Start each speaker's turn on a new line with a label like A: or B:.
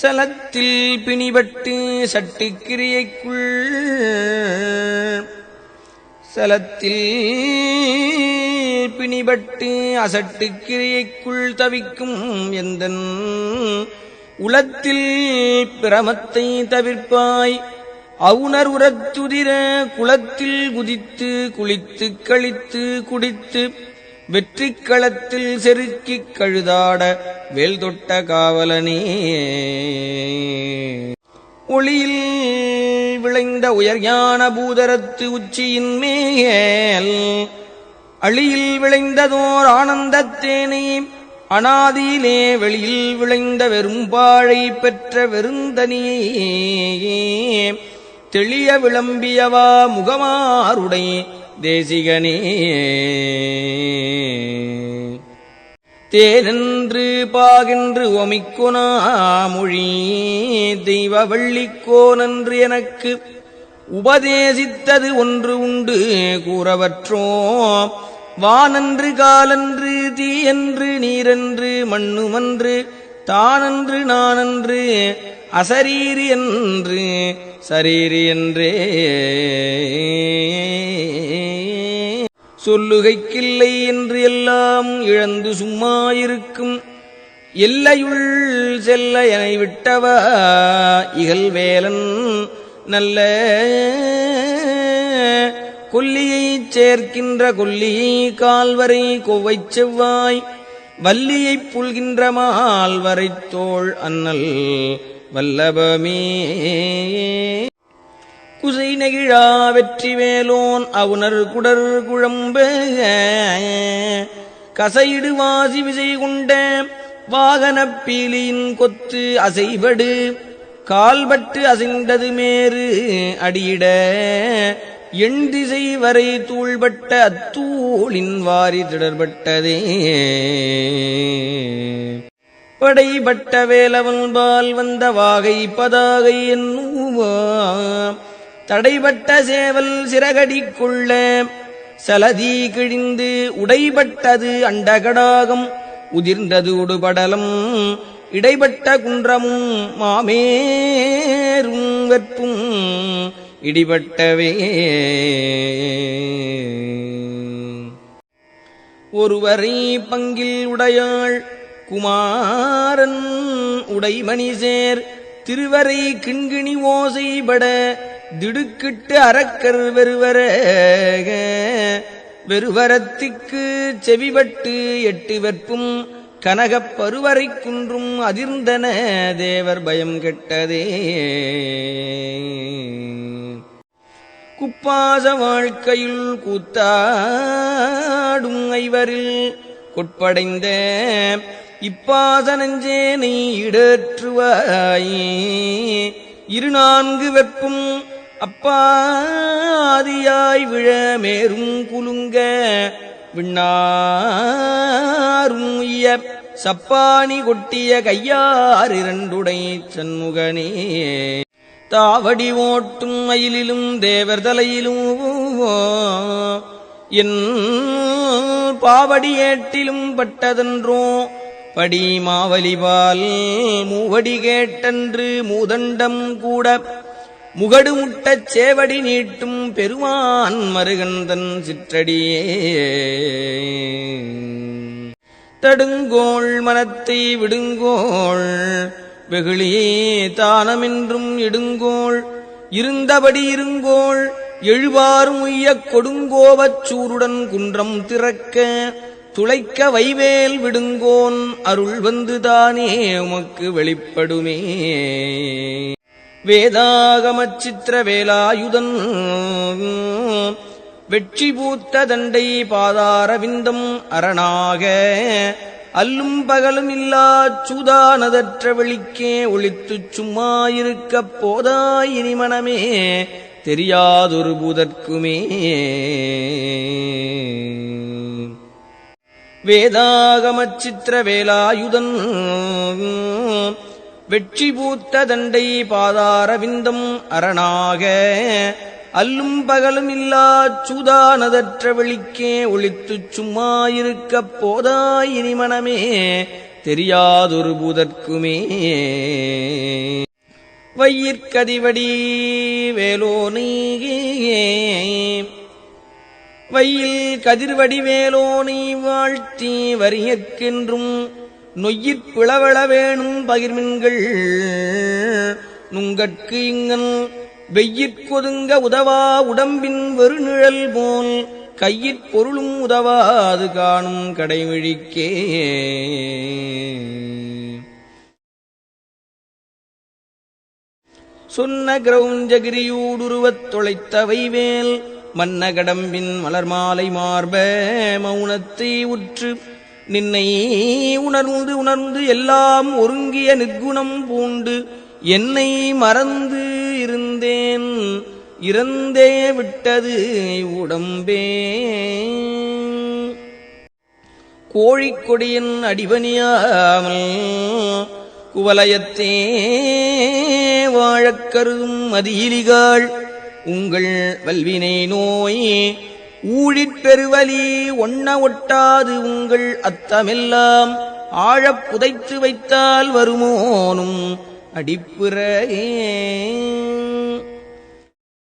A: சலத்தில் பிணிபட்டு சட்டுக்கிரியைக்குள் சலத்தில் பிணிபட்டு அசட்டுக்கிரியைக்குள் தவிக்கும் எந்தன் உளத்தில் பிரமத்தை தவிர்ப்பாய். அவுணர் உரத்துதிர குளத்தில் குதித்து குளித்து கழித்து குடித்து வெற்றிக் களத்தில் செருக்கிக் கழுதாட வேல் தொட்ட காவலனே. ஒளியில் விளைந்த உயர்ஞான பூதரத்து உச்சியின் மேல் அழியில் விளைந்ததோர் ஆனந்தத்தேனே அனாதியிலே வெளியில் விளைந்த வெறும்பாழை பெற்ற வெறுந்தனியே தெளிய விளம்பியவா முகமாருடை தேசிகனே. தேனென்று பாகென்று ஒமிக்குனா மொழி தெய்வ வள்ளிக்கோனன்று எனக்கு உபதேசித்தது ஒன்று உண்டு கூறவற்றோ. வானன்று காலன்று தீயன்று நீரன்று மண்ணுமன்று தானன்று நானன்று அசரீரி என்று சரீரி என்றே. சொல்லுகைக்கில்லை என்று எல்லாம் இழந்து சும்மா இருக்கும் எல்லையுள் செல்ல என விட்டவா? இகல் வேலன் நல்ல கொல்லியைச் சேர்க்கின்ற கொல்லியை கால்வரை கொவ்வைச் செவ்வாய். வல்லியைப் புல்கின்ற மால்வரை தோள் அன்னல் வல்லபமே. குசை நெகிழா வெற்றி வேலோன் அவுணர் குடர் குழம்பு. கசையிடு வாசி விசை கொண்ட வாகனப் பீலியின் கொத்து அசைபடு கால்பட்டு அசைந்தது மேறு அடியிட. எண் திசை வரை தூள்பட்ட அத்தூளின் வாரி திடர்பட்டதே படைபட்ட வேலவன்பால் வந்த வாகை பதாகை என்னுவா. தடைபட்ட சேவல் சிறகடிக்குள்ள சலதி கிழிந்து உடைபட்டது அண்டகடாகம் உதிர்ந்தது உடுபடலம் இடைப்பட்ட குன்றமும் மாமேரும் வெப்பும் இடிபட்டவே. ஒருவரை பங்கில் உடையாள் குமாரன் உடைமணி சேர் திருவரை கிண்கிணி ஓசைபட திடுக்கிட்டு அறக்கர் வெறுவர வெறுவரத்திக்கு செவிபட்டு எட்டு வெற்பும் கனகப் பருவரை குன்றும் அதிர்ந்தன தேவர் பயம் கெட்டதே. குப்பாச வாழ்க்கையில் கூத்தாடும் ஐவரில் கொட்படைந்த இப்பாச நீ இடற்றுவாயே. இரு நான்கு வெப்பும் அப்பாதியாய் விழ மேரும் குலுங்க விண்ணாரும் உய்ய சப்பானி கொட்டிய கையார் இரண்டுடை சண்முகனே. தாவடி ஓட்டும் மயிலிலும் தேவர் தலையிலும் என் பாவடி ஏட்டிலும் பட்டதன்றோ படி மாவலிபால் மூவடி கேட்டன்று மூதண்டம் கூட முகடுமுட்டச் சேவடி நீட்டும் பெருமான் மருகந்தன் சிற்றடியே. தடுங்கோள் மனத்தை விடுங்கோள் வெகுளியே தானமென்றும் இடுங்கோள் இருந்தபடி இருங்கோள் எழுவாறும் உய்யக் கொடுங்கோவச் சூருடன் குன்றம் திறக்க துளைக்க வைவேல் விடுங்கோன் அருள் வந்துதானே உமக்கு வெளிப்படுமே. வேதாகமச்சித்திர வேலாயுதன் வெற்றி பூத்த தண்டை பாதாரவிந்தம் அரணாக. அல்லும் பகலும் இல்லா சூதானதற்ற வெளிக்கே ஒளித்துச் சும்மா இருக்கப் போதாயினி இனி மனமே தெரியாதொரு பூதற்குமே. வேதாகமச்சித்திர வேலாயுதன் வெற்றி பூத்த தண்டை பாதாரவிந்தம் அரணாக. அல்லும் பகலும் இல்லா சூதானதற்ற வெளிக்கே ஒளித்துச் சும்மா இருக்கப் போதாயினி மனமே தெரியாதொரு பூதற்குமே. வையிற்கதிவடி வேலோனே வையில் கதிர்வடி வேலோனை வாழ்த்தி வரியற்கென்றும் நொய்யிற் பிளவள வேணும் பகிர்மின்கள். நுங்கட்கு இங்கன் வெய்யிற்கொதுங்க உதவா உடம்பின் வெறுநிழல் போல். கையிற் பொருளும் உதவாது காணும் கடைவிழிக்கே சொன்ன கிரௌஞ்சகிரியூடுருவத் தொலைத்தவை வேல். மன்ன கடம்பின் மலர் மாலை மார்ப மௌனத்தை உற்று நின்னை உணர்ந்து உணர்ந்து எல்லாம் ஒருங்கிய நிற்குணம் பூண்டு என்னை மறந்து இருந்தேன். இறந்தே விட்டது உடம்பே. கோழிக்கொடியின் அடிபணியாமல் குவலயத்தே வாழக் கருதும் மதியிலிகாள். உங்கள் வல்வினை நோய் ஊழிற்பெருவலி பெருவலி ஒட்டாது உங்கள் அத்தமெல்லாம். ஆழப் புதைத்து வைத்தால் வருமோனும் அடிப்புறையே